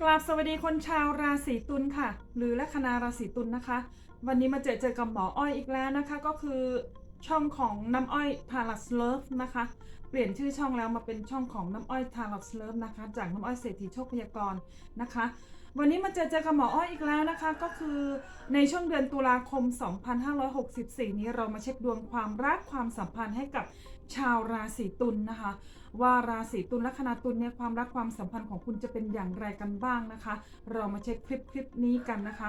กราบสวัสดีคนชาวราศีตุลค่ะ หรือลัคนาราศีตุลนะคะ วันนี้มาเจอเจอกับหมออ้อยอีกแล้วนะคะ ก็คือช่องของน้ำอ้อยพาลัสเลิฟนะคะ เปลี่ยนชื่อช่องแล้วมาเป็นช่องของน้ำอ้อยพาลัสเลิฟนะคะ จากน้ำอ้อยเศรษฐีโชคพยากรณ์นะคะ วันนี้มาเจอเจอกับหมออ้อยอีกแล้วนะคะ ก็คือในช่วงเดือนตุลาคม 2564 นี้เรามาเช็คดวงความรักความสัมพันธ์ให้กับ ชาวราศีตุลนะคะ ว่าราศีตุลลัคนาตุลเนี่ยความรักความสัมพันธ์ของคุณจะเป็นอย่างไรกันบ้างนะคะ เรามาเช็คคลิปคลิปนี้กันนะคะ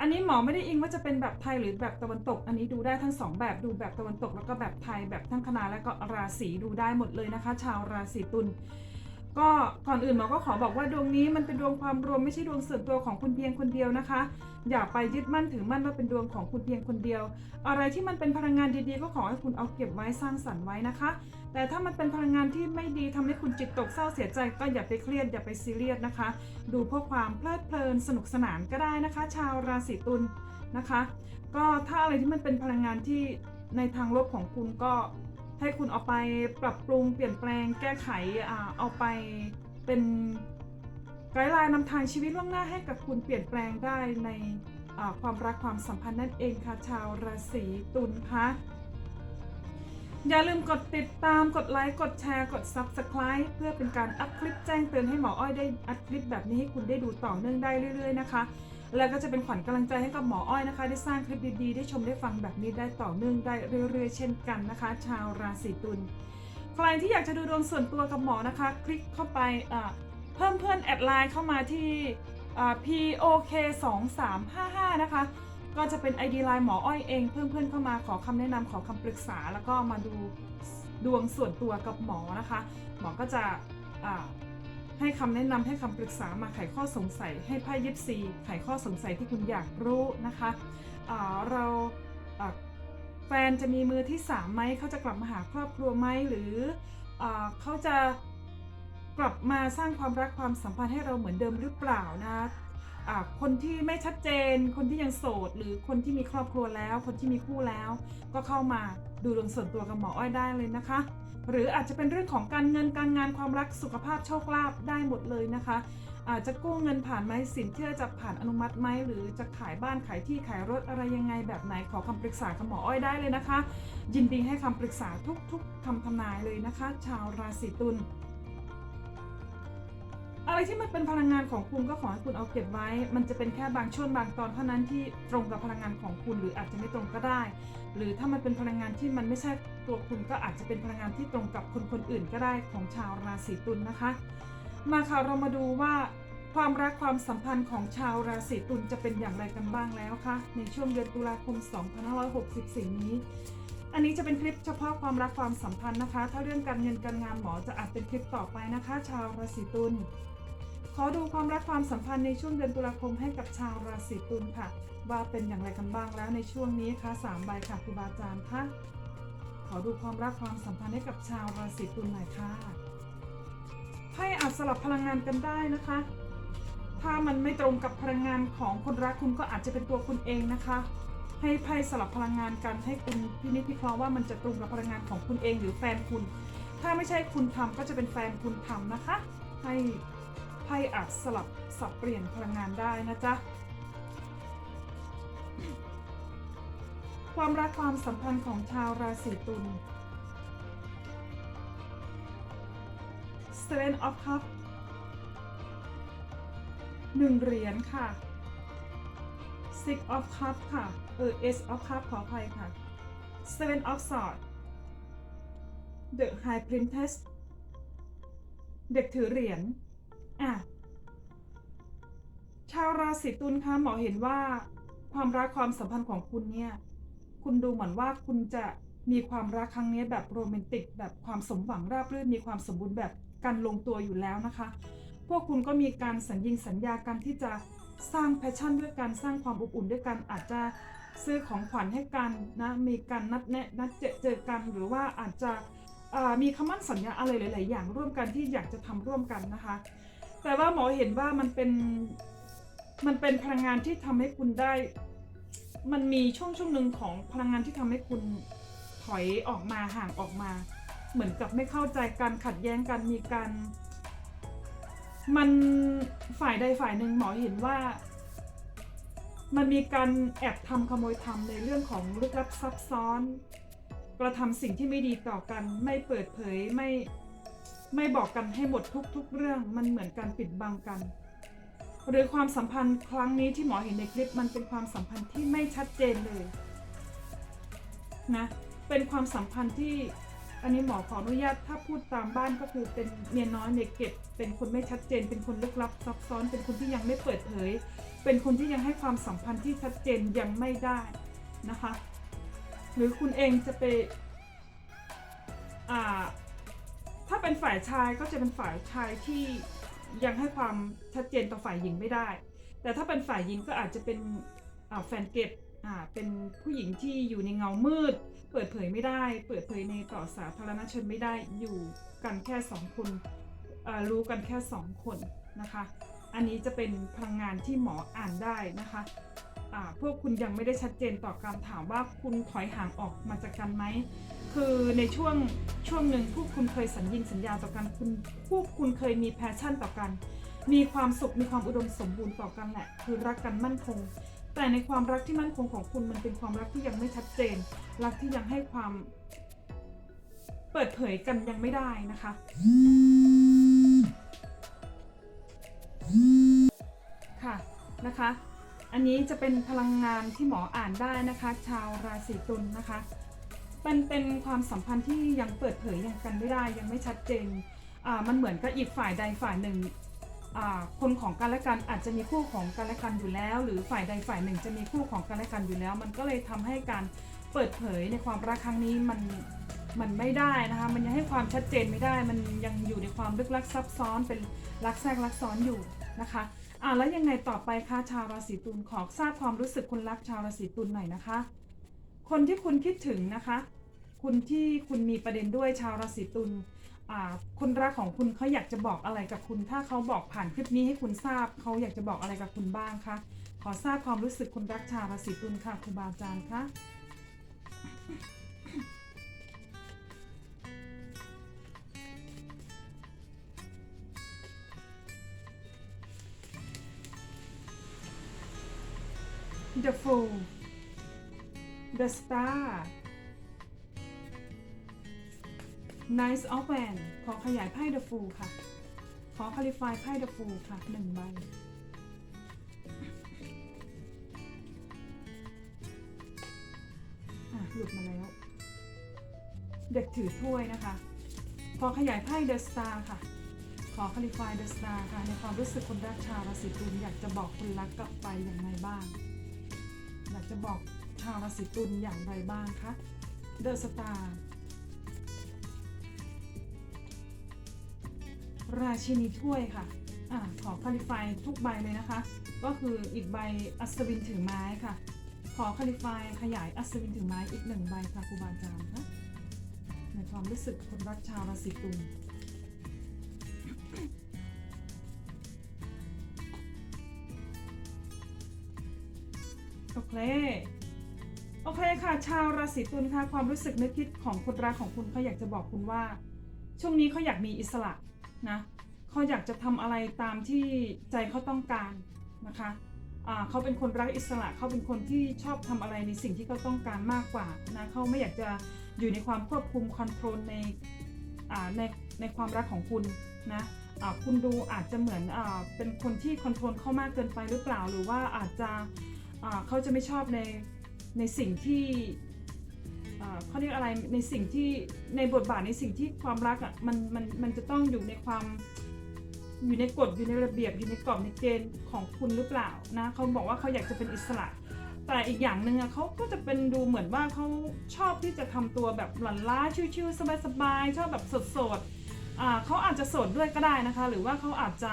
อันนี้หมอไม่ได้อิงว่าจะเป็นแบบไทยหรือแบบตะวันตก อันนี้ดูได้ทั้งสองแบบดูแบบตะวันตก แล้วก็แบบไทยแบบทั้งคณะและก็ราศีดูได้หมดเลยนะคะ ชาวราศีตุล ก็ก่อนอื่นหมอก็ขอบอกว่าดวงนี้มันเป็นดวงความรวมไม่ใช่ดวงส่วนตัวของคุณเพียงคนเดียวนะคะ อย่าไปยึดมั่นถือมั่นว่าเป็นดวงของคุณเพียงคนเดียว อะไรที่มันเป็นพลังงานดีๆ ก็ขอให้คุณเอาเก็บไว้สร้างสรรค์ไว้นะคะ แต่ถ้ามันเป็นพลังงานที่ไม่ดีทำให้คุณจิตตกเศร้าเสียใจ ก็อย่าไปเครียดอย่าไปซีเรียสนะคะ ดูเพื่อความเพลิดเพลินสนุกสนานก็ได้นะคะ ชาวราศีตุลนะคะ ก็ถ้าอะไรที่มันเป็นพลังงานที่ในทางลบของคุณก็ ให้คุณเอาไปปรับปรุงเปลี่ยนแปลงแก้ไขอ่าเอาไปเป็นไกด์ไลน์นำทางชีวิตล่วงหน้าให้กับคุณเปลี่ยนแปลงได้ในความรักความสัมพันธ์นั่นเองค่ะชาวราศีตุลคะอย่าลืมกดติดตามกดไลค์ กดแชร์ กด Subscribe เพื่อเป็นการอัพคลิปแจ้งเตือนให้หมออ้อยได้อัพคลิปแบบนี้ให้คุณได้ดูต่อเนื่องได้เรื่อยๆนะคะ แล้วก็จะเป็นขวัญกำลังใจให้กับหมออ้อยนะคะ ได้สร้างคลิปดีๆ ได้ชมได้ฟังแบบนี้ได้ต่อเนื่องได้เรื่อยๆ เช่นกันนะคะ ชาวราศีตุลใครที่อยากจะดูดวงส่วนตัวกับหมอนะคะ คลิกเข้าไปเพิ่มเพื่อนแอดไลน์เข้ามาที่อ่า POK 2 3 5 5นะคะก็จะเป็น ID ไลน์หมออ้อยเองเพิ่มเพื่อนเข้ามาขอคำแนะนำขอคำปรึกษา แล้วก็มาดูดวงส่วนตัวกับหมอนะคะ หมอก็จะ ให้คำแนะนำให้คำปรึกษามาไขข้อสงสัย ให้ไพ่ยิปซีไขข้อสงสัยที่คุณอยากรู้นะคะเราแฟนจะมีมือที่สามไหมเขาจะกลับมาหาครอบครัวไหมหรืออเขาจะกลับมาสร้างความรักความสัมพันธ์ให้เราเหมือนเดิมหรือเปล่านะคนที่ไม่ชัดเจน คนที่ยังโสด หรือคนที่มีครอบครัวแล้ว คนที่มีคู่แล้ว ก็เข้ามาดูดวงส่วนตัวกับหมออ้อยได้เลยนะคะ หรืออาจจะเป็นเรื่องของการเงินการงานความรักสุขภาพโชคลาภได้หมดเลยนะคะ อาจจะกู้เงินผ่านไหมสินเชื่อจะผ่านอนุมัติไหมหรือจะขายบ้านขายที่ขายรถอะไรยังไงแบบไหนขอคำปรึกษากับหมออ้อยได้เลยนะคะ ยินดีให้คำปรึกษาทุกๆคำทำนายเลยนะคะ ชาวราศีตุล อะไรที่มันเป็นพลังงานของคุณก็ขอให้คุณเอาเก็บไว้ มันจะเป็นแค่บางช่วงบางตอนเท่านั้นที่ตรงกับพลังงานของคุณหรืออาจจะไม่ตรงก็ได้ หรือถ้ามันเป็นพลังงานที่มันไม่ใช่ตัวคุณก็อาจจะเป็นพลังงานที่ตรงกับคนคนอื่นก็ได้ของชาวราศีตุลนะคะ มาค่ะเรามาดูว่าความรักความสัมพันธ์ของชาวราศีตุลจะเป็นอย่างไรกันบ้างแล้วคะในช่วงเดือนตุลาคม 2564 นี้ อันนี้จะเป็นคลิปเฉพาะความรักความสัมพันธ์นะคะ ถ้าเรื่องการเงินการงานหมอจะอาจเป็นคลิปต่อไปนะคะ ชาวราศีตุล ขอดูความรักความสัมพันธ์ในช่วงเดือนตุลาคมให้กับชาวราศีตุลค่ะ ว่าเป็นอย่างไรกันบ้างแล้วในช่วงนี้ค่ะสามใบค่ะครูบาอาจารย์คะขอดูความรักความสัมพันธ์ให้กับชาวราศีตุลหน่อยค่ะไพ่อาจสลับพลังงานกันได้นะคะ ถ้ามันไม่ตรงกับพลังงานของคนรักคุณก็อาจจะเป็นตัวคุณเองนะคะ ให้ไพ่สลับพลังงานกันให้คุณพินิจพิเคราะห์ว่ามันจะตรงกับพลังงานของคุณเองหรือแฟนคุณ ถ้าไม่ใช่คุณทำก็จะเป็นแฟนคุณทำนะคะ ให้ ไพ่อาจสลับสับเปลี่ยนพลังงานได้นะจ๊ะ ความรักความสัมพันธ์ของชาวราศีตุล Seven of Cups หนึ่งเหรียญค่ะ Six of Cups ค่ะเออ Ace of Cups ขออภัยค่ะ Seven of Swords The High Princess เด็กถือเหรียญ อะชาวราศีตุลคะหมอเห็นว่า ความรักความสัมพันธ์ของคุณเนี่ย คุณดูเหมือนว่าคุณจะมีความรักครั้งนี้แบบโรแมนติก แบบความสมหวังราบรื่นมีความสมบูรณ์แบบการลงตัวอยู่แล้วนะคะ พวกคุณก็มีการสัญญิงสัญญากันที่จะสร้างแพชชั่นด้วยกันสร้างความอบอุ่นด้วยกันอาจจะซื้อของขวัญให้กันนะมีการนัดแนะนัดเจอเจอกันหรือว่าอาจจะมีคำมั่นสัญญาอะไรหลาย ๆ อย่างร่วมกันที่อยากจะทำร่วมกันนะคะ แต่ว่าหมอเห็นว่ามันเป็น มันเป็นพลังงานที่ทำให้คุณได้ มันมีช่วงช่วงหนึ่งของพลังงานที่ทำให้คุณถอยออกมาห่างออกมา เหมือนกับไม่เข้าใจกันขัดแย้งกันมีการ มันฝ่ายใดฝ่ายหนึ่งหมอเห็นว่า มันมีการแอบทำขโมยทำในเรื่องของลึกลับซับซ้อน กระทำสิ่งที่ไม่ดีต่อกันไม่เปิดเผยไม่ ไม่บอกกันให้หมดทุกๆเรื่องมันเหมือนการปิดบังกัน หรือความสัมพันธ์ครั้งนี้ที่หมอเห็นในคลิปมันเป็นความสัมพันธ์ที่ไม่ชัดเจนเลยนะเป็นความสัมพันธ์ที่อันนี้หมอขออนุญาตถ้าพูดตามบ้านก็คือเป็นเมียน้อยเด็กเก็บ เป็นคนไม่ชัดเจน เป็นคนลึกลับซับซ้อน เป็นคนที่ยังไม่เปิดเผย เป็นคนที่ยังให้ความสัมพันธ์ที่ชัดเจนยังไม่ได้นะคะ หรือคุณเองจะไปอ่า ถ้าเป็นฝ่ายชายก็จะเป็นฝ่ายชายที่ยังให้ความชัดเจนต่อฝ่ายหญิงไม่ได้ แต่ถ้าเป็นฝ่ายหญิงก็อาจจะเป็นแฟนเก็บเป็นผู้หญิงที่อยู่ในเงามืด เปิดเผยไม่ได้ เปิดเผยในต่อสาธารณชนไม่ได้อยู่กันแค่สองคนรู้กันแค่สองคนนะคะ อันนี้จะเป็นพลังงานที่หมออ่านได้นะคะ พวกคุณยังไม่ได้ชัดเจนต่อการถามว่าคุณถอยห่างออกมาจากกันไหม คือในช่วงช่วงหนึ่งพวกคุณเคยสัญญิงสัญญาต่อกันคุณพวกคุณเคยมีแพชชั่นต่อกัน มีความสุขมีความอุดมสมบูรณ์ต่อกันแหละ คือรักกันมั่นคง แต่ในความรักที่มั่นคงของคุณมันเป็นความรักที่ยังไม่ชัดเจน รักที่ยังให้ความ เปิดเผยกันยังไม่ได้นะคะค่ะนะคะ อันนี้จะเป็นพลังงานที่หมออ่านได้นะคะ ชาวราศีตุลนะคะเป็นเป็นความสัมพันธ์ที่ยังเปิดเผยยังกันไม่ได้ยังไม่ชัดเจนอ่ามันเหมือนกับอีกฝ่ายใดฝ่ายหนึ่งอ่าคนของกันและกันอาจจะมีคู่ของกันและกันอยู่แล้ว หรือฝ่ายใดฝ่ายหนึ่งจะมีคู่ของกันและกันอยู่แล้ว มันก็เลยทำให้การเปิดเผยในความรักครั้งนี้มันมันไม่ได้นะคะ มันยังให้ความชัดเจนไม่ได้ มันยังอยู่ในความลึกลับซับซ้อนเป็นรักแทรกรักซ้อนอยู่นะคะ อ่าแล้วยังไงต่อไปคะชาวราศีตุลขอทราบความรู้สึกคุณรักชาวราศีตุลหน่อยนะคะ คนที่คุณคิดถึงนะคะ คุณที่คุณมีประเด็นด้วยชาวราศีตุลอ่าคนรักของคุณเขาอยากจะบอกอะไรกับคุณ ถ้าเขาบอกผ่านคลิปนี้ให้คุณทราบเขาอยากจะบอกอะไรกับคุณบ้างคะขอทราบความรู้สึกคุณรักชาวราศีตุลค่ะครูบาอาจารย์คะ The Fool The Star Nice of Wan ขอขยายไพ่ The Fool ค่ะ ขอ Clarify ไพ่ The Fool ค่ะหนึ่งใบอะหลุดมาแล้ว เด็กถือถ้วยนะคะ ขอขยายไพ่ The Star ค่ะขอ Clarify The Star ค่ะ ในความรู้สึกคนรักชาวราศีตุลอยากจะบอกคนรักกลับไปอย่างไรบ้าง อยากจะบอกชาวราศีตุลอย่างไรบ้างคะ The Star ราชินีถ้วยค่ะอ่าขอค l ิฟายทุกใบเลยนะคะ ก็คืออีกใบอัศวินถือไม้ค่ะ ขอค l ิฟายขยายอัศวินถือไม้อีกหนึ่งใบค่ะครูบาอาจารย์คะในความรู้สึกคนรักชาวราศีตุล โอเค โอเคค่ะ ชาวราศีตุลค่ะ ความรู้สึกนึกคิดของคนรักของคุณเขาอยากจะบอกคุณว่า ช่วงนี้เขาอยากมีอิสระนะเขาอยากจะทำอะไรตามที่ใจเขาต้องการนะคะเขาเป็นคนรักอิสระเขาเป็นคนที่ชอบทำอะไรในสิ่งที่เขาต้องการมากกว่านะเขาไม่อยากจะอยู่ในความควบคุมคอนโทรลในในในความรักของคุณนะอ่าคุณดูอาจจะเหมือนอเป็นคนที่คอนโทรลเข้ามากเกินไปหรือเปล่า หรือว่าอาจจะ เขาจะไม่ชอบในในสิ่งที่เขาเรียกอะไรในสิ่งที่ในบทบาทในสิ่งที่ความรักอะมันมันมันจะต้องอยู่ในความอยู่ในกฎอยู่ในระเบียบอยู่ในกรอบในเกณฑ์ของคุณหรือเปล่านะเขาบอกว่าเขาอยากจะเป็นอิสระ แต่อีกอย่างหนึ่งอะเขาก็จะเป็นดูเหมือนว่าเขาชอบที่จะทำตัวแบบหลันล้าชิวๆสบายๆชอบแบบสดๆอ่าเขาอาจจะโสดด้วยก็ได้นะคะ หรือว่าเขาอาจจะ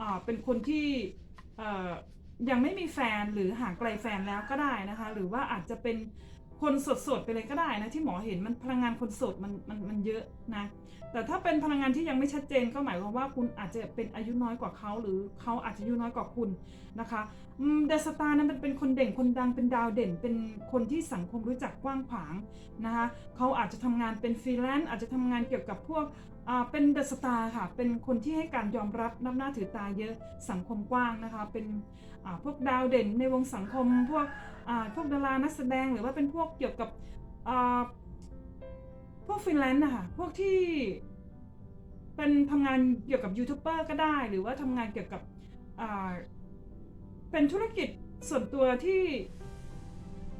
อ่าเป็นคนที่ ยังไม่มีแฟนหรือห่างไกลแฟนแล้วก็ได้นะคะ หรือว่าอาจจะเป็นคนสดๆไปเลยก็ได้นะที่หมอเห็นมันพลังงานคนสดมันมันมันเยอะนะแต่ถ้าเป็นพลังงานที่ยังไม่ชัดเจนก็หมายความว่าคุณอาจจะเป็นอายุน้อยกว่าเขาหรือเขาอาจจะอายุน้อยกว่าคุณนะคะเดสตาร์นั้นมันเป็นคนเด่นคนดังเป็นดาวเด่น เป็นคนที่สังคมรู้จักกว้างขวางนะคะเขาอาจจะทำงานเป็นฟรีแลนซ์อาจจะทำงานเกี่ยวกับพวก เป็นเดอะสตาร์ค่ะ เป็นคนที่ให้การยอมรับนับหน้าถือตาเยอะสังคมกว้างนะคะ เป็นพวกดาวเด่นในวงสังคม พวกพวกดารานักแสดงหรือว่าเป็นพวกเกี่ยวกับพวกฟรีแลนซ์นะคะพวกที่เป็นทำงานเกี่ยวกับยูทูบเบอร์ก็ได้ หรือว่าทำงานเกี่ยวกับเป็นธุรกิจส่วนตัวที่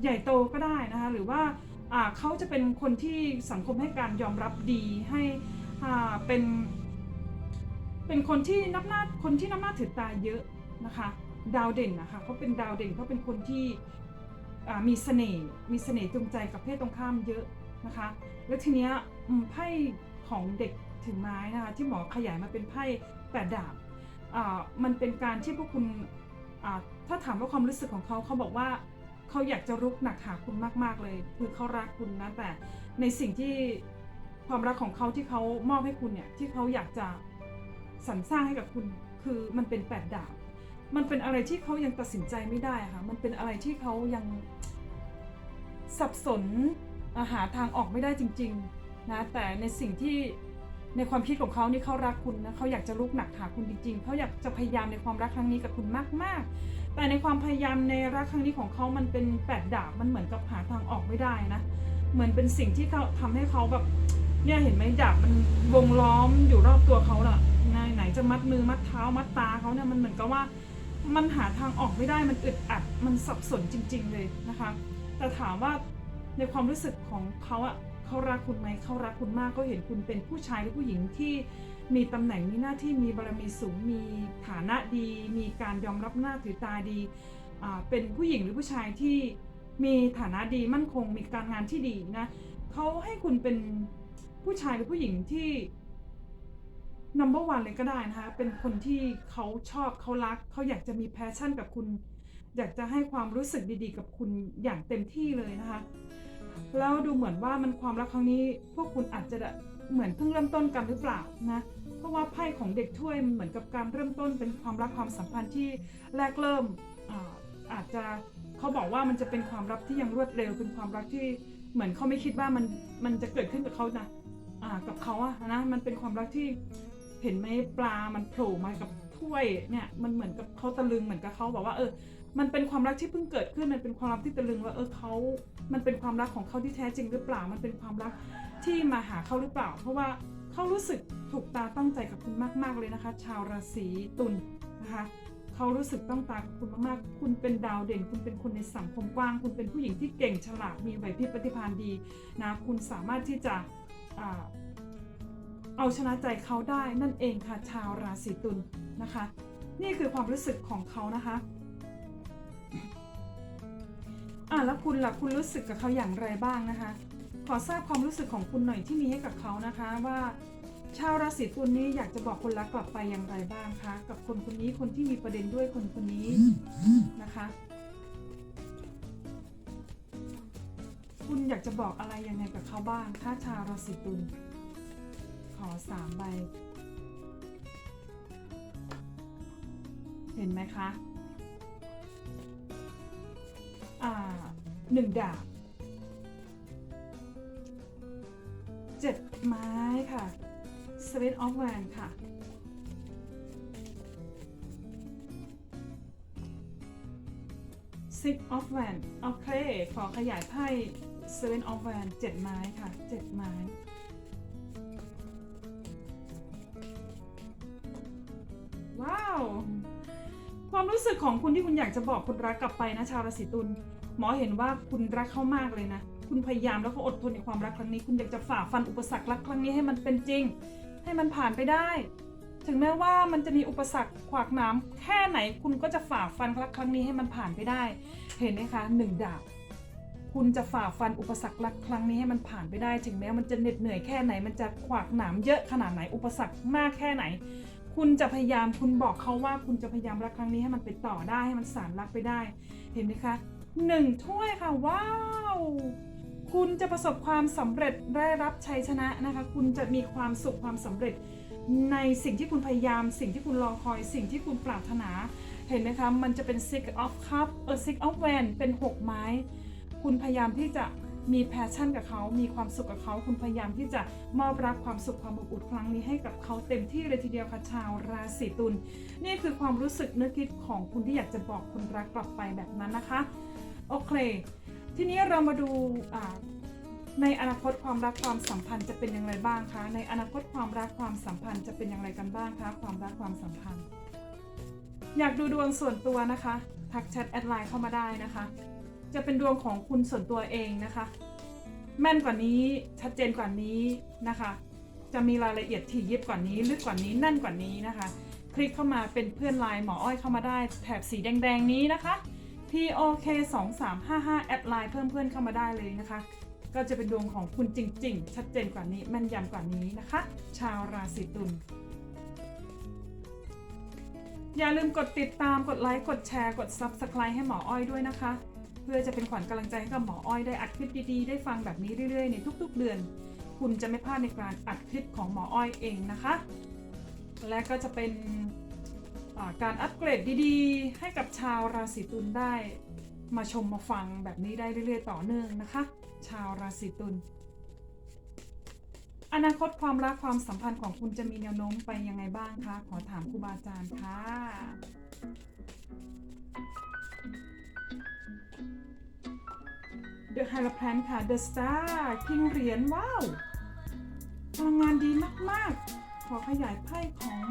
ใหญ่โตก็ได้นะคะ หรือว่าเขาจะเป็นคนที่สังคมให้การยอมรับดีให้ อ่าเป็น เป็นคนที่นับหน้าคนที่นับหน้าถือตาเยอะนะคะ ดาวเด่นนะคะเขาเป็นดาวเด่นเขาเป็นคนที่มีเสน่ห์มีเสน่ห์จูงใจกับเพศตรงข้ามเยอะนะคะ แล้วทีเนี้ยไพ่ของเด็กถึงไม้นะคะที่หมอขยายมาเป็นไพ่แปดดาบมันเป็นการที่พวกคุณถ้าถามว่าความรู้สึกของเขาเขาบอกว่าเขาอยากจะรุกหนักหาคุณมาก ๆเลย คือเขารักคุณนะแต่ในสิ่งที่ ความรักของเขาที่เขามอบให้คุณเนี่ยที่เขาอยากจะสรรสร้างให้กับคุณ คือมันเป็นแปดดาบมันเป็นอะไรที่เขายังตัดสินใจไม่ได้ค่ะ มันเป็นอะไรที่เขายังสับสนหาทางออกไม่ได้จริง ๆ นะ แต่ในสิ่งที่ในความคิดของเขานี่เขารักคุณนะเขาอยากจะลุกหนักหาคุณจริงๆเขาอยากจะพยายามในความรักครั้งนี้กับคุณมากๆ แต่ในความพยายามในรักครั้งนี้ของเขามันเป็นแปดดาบมันเหมือนกับหาทางออกไม่ได้นะ เหมือนเป็นสิ่งที่เขาทำให้เขาแบบ เนี่ยเห็นไหมดาบมันวงล้อมอยู่รอบตัวเขาล่ะไหนไหนจะมัดมือมัดเท้ามัดตาเขาเนี่ยมันเหมือนกับว่า มันหาทางออกไม่ได้มันอึดอัดมันสับสนจริง ๆ เลยนะคะ แต่ถามว่าในความรู้สึกของเขาอะเขารักคุณไหมเขารักคุณมากเขาเห็นคุณเป็นผู้ชายหรือผู้หญิงที่มีตำแหน่งมีหน้าที่มีบารมีสูงมีฐานะดี มีการยอมรับหน้าถือตาดีเป็นผู้หญิงหรือผู้ชายที่มีฐานะดีมั่นคงมีการงานที่ดีนะเขาให้คุณเป็น ผู้ชายหรือผู้หญิงที่ number one เลยก็ได้นะคะ เป็นคนที่เขาชอบเขารัก เขาอยากจะมีแพชชั่นกับคุณ อยากจะให้ความรู้สึกดีๆ กับคุณอย่างเต็มที่เลยนะคะ แล้วดูเหมือนว่ามันความรักครั้งนี้ พวกคุณอาจจะเหมือนเพิ่งเริ่มต้นกันหรือเปล่านะ เพราะว่าไพ่ของเด็กถ้วยมันเหมือนกับการเริ่มต้นเป็นความรักความสัมพันธ์ที่แรกเริ่มอาอาจจะเขาบอกว่ามันจะเป็นความรักที่ยังรวดเร็ว เป็นความรักที่เหมือนเขาไม่คิดว่ามันมันจะเกิดขึ้นกับเขานะ อ่ากับเขาอะนะมันเป็นความรักที่เห็นไหมปลามันโผล่มากับถ้วยเนี่ยมันเหมือนกับเขาตะลึงเหมือนกับเขาบอกว่าเออ มันเป็นความรักที่เพิ่งเกิดขึ้นมันเป็นความรักที่ตะลึงว่าเออเขามันเป็นความรักของเขาที่แท้จริงหรือเปล่า มันเป็นความรักที่มาหาเขาหรือเปล่า เพราะว่าเขารู้สึกถูกตาต้องใจกับคุณมาก ๆเลยนะคะ ชาวราศีตุลนะคะเขารู้สึกต้องตากับคุณมากๆ คุณเป็นดาวเด่น คุณเป็นคนในสังคมกว้าง คุณเป็นผู้หญิงที่เก่งฉลาดมีไหวพริบปฏิภาณดีนะคุณสามารถที่จะ เอาชนะใจเขาได้นั่นเองค่ะชาวราศีตุลนะคะ นี่คือความรู้สึกของเขานะคะอะแล้วคุณล่ะคุณรู้สึกกับเขาอย่างไรบ้างนะคะ ขอทราบความรู้สึกของคุณหน่อยที่มีให้กับเขานะคะว่า ชาวราศีตุลนี้อยากจะบอกคนรักกลับไปอย่างไรบ้างคะกับคนคนนี้คนที่มีประเด็นด้วยคนคนนี้นะคะ คุณอยากจะบอกอะไรยังไงกับเขาบ้าง ถ้าชาวราศีตุลขอสามใบ เห็นไหมคะ อ่าหนึ่งดาบเจ็ดไม้ค่ะ Seven of w a n d ค่ะ Six of w a n d โอเค ขอขยายไพ่ Seven of w a n d เจ็ดไม้ค่ะเจ็ดไม้ว้าว ความรู้สึกของคุณที่คุณอยากจะบอกคุณรักกลับไปนะชาวราศีตุลหมอเห็นว่าคุณรักเขามากเลยนะ คุณพยายามแล้วก็อดทนในความรักครั้งนี้ คุณอยากจะฝ่าฟันอุปสรรครักครั้งนี้ให้มันเป็นจริง ให้มันผ่านไปได้ ถึงแม้ว่ามันจะมีอุปสรรคขวากหน้ำแค่ไหนคุณก็จะฝ่าฟันรักครั้งนี้ให้มันผ่านไปได้ เห็นไหมคะหนึ่งดาบ คุณจะฝ่าฟันอุปสรรครักครั้งนี้ให้มันผ่านไปได้ ถึงแม้มันจะเหน็ดเหนื่อยแค่ไหน มันจะขวากหนามเยอะขนาดไหน อุปสรรคมากแค่ไหน คุณจะพยายาม คุณบอกเขาว่าคุณจะพยายามรักครั้งนี้ให้มันไปต่อได้ ให้มันสานรักไปได้ เห็นไหมคะหนึ่งถ้วยค่ะ ว้าว คุณจะประสบความสำเร็จได้รับชัยชนะนะคะ คุณจะมีความสุขความสำเร็จ ในสิ่งที่คุณพยายาม สิ่งที่คุณรอคอย สิ่งที่คุณปรารถนา เห็นไหมคะ มันจะเป็น six of cup เออ six of w a n d เป็นหกไม้ คุณพยายามที่จะมีแพชชั่นกับเขา มีความสุขกับเขา คุณพยายามที่จะมอบรักความสุขความอบอุ่นครั้งนี้ให้กับเขาเต็มที่เลยทีเดียวค่ะชาวราศีตุล นี่คือความรู้สึกนึกคิดของคุณที่อยากจะบอกคนรักกลับไปแบบนั้นนะคะ โอเค ทีนี้เรามาดูในอนาคตความรักความสัมพันธ์จะเป็นอย่างไรบ้างคะ ในอนาคตความรักความสัมพันธ์จะเป็นอย่างไรกันบ้างคะ ความรักความสัมพันธ์ อยากดูดวงส่วนตัวนะคะ ทักแชทแอดไลน์เข้ามาได้นะคะ จะเป็นดวงของคุณส่วนตัวเองนะคะ แม่นกว่านี้ชัดเจนกว่านี้นะคะ จะมีรายละเอียดถี่ยิบกว่านี้ลึกกว่านี้แน่นกว่านี้นะคะ คลิกเข้ามาเป็นเพื่อนไลน์หมออ้อยเข้ามาได้แถบสีแดง ๆ นี้นะคะ POK 2 3 5 5แอดไลน์เพิ่มเพื่อนเข้ามาได้เลยนะคะ ก็จะเป็นดวงของคุณจริง ๆ ชัดเจนกว่านี้แม่นยำกว่านี้นะคะ ชาวราศีตุลอย่าลืมกดติดตาม กดไลค์ กดแชร์ กด Subscribe ให้หมออ้อยด้วยนะคะ พื่อจะเป็นขวัญกำลังใจให้กับหมออ้อยได้อัดคลิปดีๆ ได้ฟังแบบนี้เรื่อยๆ ในทุกๆ เดือน คุณจะไม่พลาดในการอัดคลิปของหมออ้อยเองนะคะ และก็จะเป็นการอัปเกรดดีๆ ให้กับชาวราศีตุลได้มาชมมาฟังแบบนี้ได้เรื่อยๆ ต่อเนื่องนะคะ ชาวราศีตุลอนาคตความรักความสัมพันธ์ของคุณจะมีแนวโน้มไปยังไงบ้างคะ ขอถามครูบาอาจารย์ค่ะ The h i e r o p a n t ค่ะ The Star King เหรียญว้าวพลังงานดีมาก ๆ ขอขยายไพ่ของ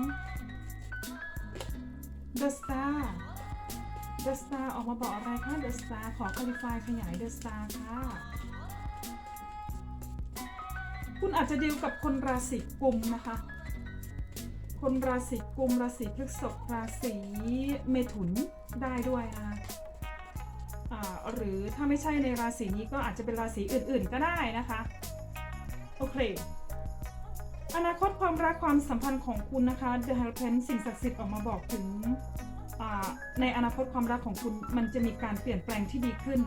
The Star The Star ออกมาบอกอะไรคะ The Star ขอ clarify ขยาย The Star ค่ะ คุณอาจจะดีลกับคนราศีกุมนะคะ คนราศีกุม ราศีพฤษภราศีเมถุนได้ด้วยนะคะอ่า หรือถ้าไม่ใช่ในราศีนี้ก็อาจจะเป็นราศีอื่นๆก็ได้นะคะ โอเค อนาคตความรักความสัมพันธ์ของคุณนะคะ The h e r p e n สิ่งศักดิ์สิทธิ์ออกมาบอกถึงในอนาคตความรักของคุณมันจะมีการเปลี่ยนแปลงที่ดีขึ้น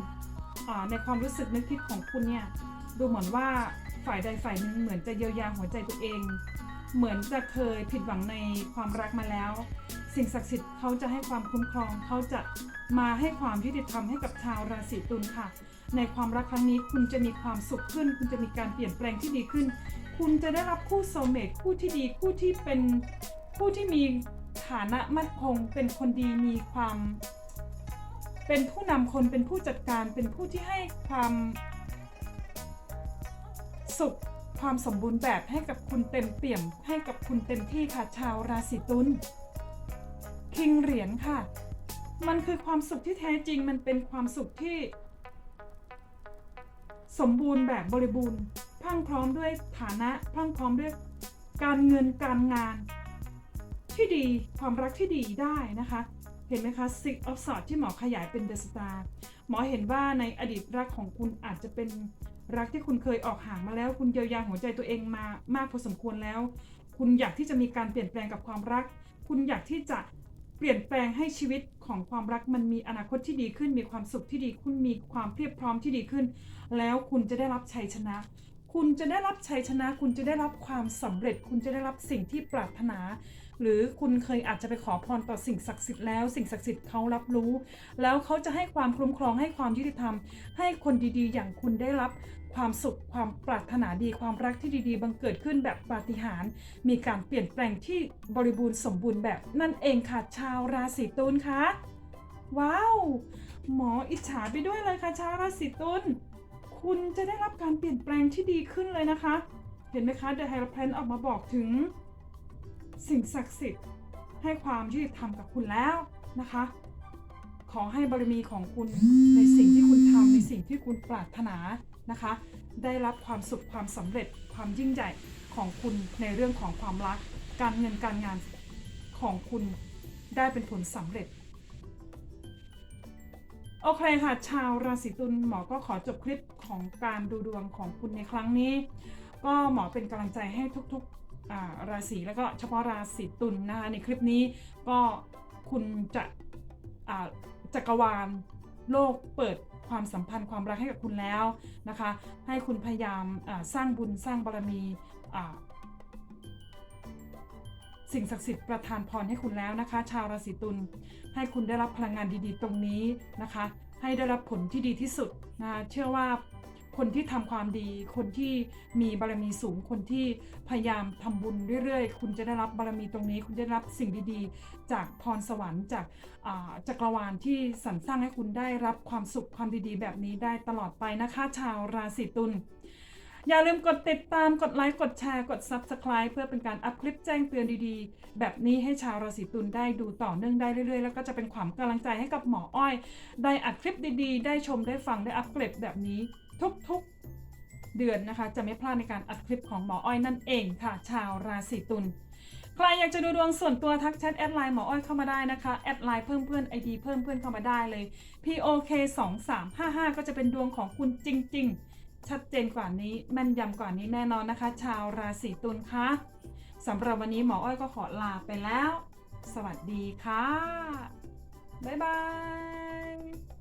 ในความรู้สึกนึกคิดของคุณเนี่ยดูเหมือนว่าฝ่ายใดฝ่ายหนึ่งเหมือนจะเยียวยาหัวใจตัวเอง เหมือนจะเคยผิดหวังในความรักมาแล้ว สิ่งศักดิ์สิทธิ์เขาจะให้ความคุ้มครองเขาจะมาให้ความยุติธรรมให้กับชาวราศีตุลค่ะ ในความรักครั้งนี้คุณจะมีความสุขขึ้น คุณจะมีการเปลี่ยนแปลงที่ดีขึ้น คุณจะได้รับคู่โซเมตคู่ที่ดีคู่ที่เป็นผู้ที่มีฐานะมั่นคง เป็นคนดีมีความ เป็นผู้นำคนเป็นผู้จัดการเป็นผู้ที่ให้ความสุขความสมบูรณ์แบบให้กับคุณเต็มเปี่ยม ให้กับคุณเต็มที่ค่ะชาวราศีตุล คิงเหรียญค่ะ มันคือความสุขที่แท้จริงมันเป็นความสุขที่ สมบูรณ์แบบบริบูรณ์พังพร้อมด้วยฐานะพังพร้อมด้วยการเงินการงาน ที่ดีความรักที่ดีได้นะคะ เห็นไหมคะ Six of Swords ที่หมอขยายเป็น The Star หมอเห็นว่าในอดีตรักของคุณอาจจะเป็นรักที่คุณเคยออกห่างมาแล้ว คุณเยียวยาหัวใจตัวเองมามากพอสมควรแล้ว คุณอยากที่จะมีการเปลี่ยนแปลงกับความรัก คุณอยากที่จะ เปลี่ยนแปลงให้ชีวิตของความรักมันมีอนาคตที่ดีขึ้น มีความสุขที่ดีคุณมีความเพียบพร้อมที่ดีขึ้น แล้วคุณจะได้รับชัยชนะ คุณจะได้รับชัยชนะ คุณจะได้รับความสำเร็จ คุณจะได้รับสิ่งที่ปรารถนา หรือคุณเคยอาจจะไปขอพรต่อสิ่งศักดิ์สิทธิ์แล้วสิ่งศักดิ์สิทธิ์เขารับรู้ แล้วเขาจะให้ความคุ้มครองให้ความยุติธรรม ให้คนดีๆ อย่างคุณได้รับ ความสุข ความปรารถนาดี ความรักที่ดีๆ บังเกิดขึ้นแบบปาฏิหาริย์ มีการเปลี่ยนแปลงที่บริบูรณ์สมบูรณ์แบบนั่นเองค่ะชาวราศีตุลคะ ว้าว หมออิจฉาไปด้วยเลยค่ะชาวราศีตุล คุณจะได้รับการเปลี่ยนแปลงที่ดีขึ้นเลยนะคะ เห็นไหมคะ The h e r o p a n ออกมาบอกถึง สิ่งศักดิ์สิทธิ์ให้ความยุติธรรมกับคุณแล้วนะคะ ขอให้บารมีของคุณในสิ่งที่คุณทำในสิ่งที่คุณปรารถนา นะคะ ได้รับความสุขความสำเร็จความยิ่งใหญ่ของคุณในเรื่องของความรัก การเงินการงานของคุณได้เป็นผลสำเร็จ โอเคค่ะ ชาวราศีตุลหมอก็ขอจบคลิปของการดูดวงของคุณในครั้งนี้ ก็หมอเป็นกำลังใจให้ทุกๆราศีแล้วก็เฉพาะราศีตุลนะคะในคลิปนี้ก็คุณจะจักรวาลโลกเปิด ความสัมพันธ์ความรักให้กับคุณแล้วนะคะ ให้คุณพยายามสร้างบุญสร้างบารมีสิ่งศักดิ์สิทธิ์ประทานพรให้คุณแล้วนะคะ ชาวราศีตุลให้คุณได้รับพลังงานดีๆ ตรงนี้นะคะ ให้ได้รับผลที่ดีที่สุดนะเชื่อว่า คนที่ทำความดี คนที่มีบารมีสูง คนที่พยายามทำบุญเรื่อยๆ คุณจะได้รับบารมีตรงนี้ คุณจะได้รับสิ่งดีๆ จากพรสวรรค์จากจักรวาลที่สรรสร้างให้คุณได้รับความสุขความดีๆ แบบนี้ได้ตลอดไปนะคะ ชาวราศีตุลอย่าลืมกดติดตาม กดไลค์ กดแชร์ กด Subscribe เพื่อเป็นการอัพคลิปแจ้งเตือนดีๆ แบบนี้ให้ชาวราศีตุลได้ดูต่อเนื่องได้เรื่อยๆ แล้วก็จะเป็นความกำลังใจให้กับหมออ้อย ได้อัดคลิปดีๆ ได้ชมได้ฟังได้อัปเกรดแบบนี้ ทุกๆเดือนนะคะ จะไม่พลาดในการอัดคลิปของหมออ้อยนั่นเองค่ะ ชาวราศีตุลใครอยากจะดูดวงส่วนตัวทักแชทแอดไลน์หมออ้อยเข้ามาได้นะคะแอดไลน์เพิ่มเพื่อน ID เพิ่มเพื่อนเข้ามาได้เลย POK 2 3 5 5 ก็จะเป็นดวงของคุณจริง ๆ ชัดเจนกว่านี้แม่นยำกว่านี้แน่นอนนะคะ ชาวราศีตุลคะสำหรับวันนี้หมออ้อยก็ขอลาไปแล้ว สวัสดีค่ะ บ๊ายบาย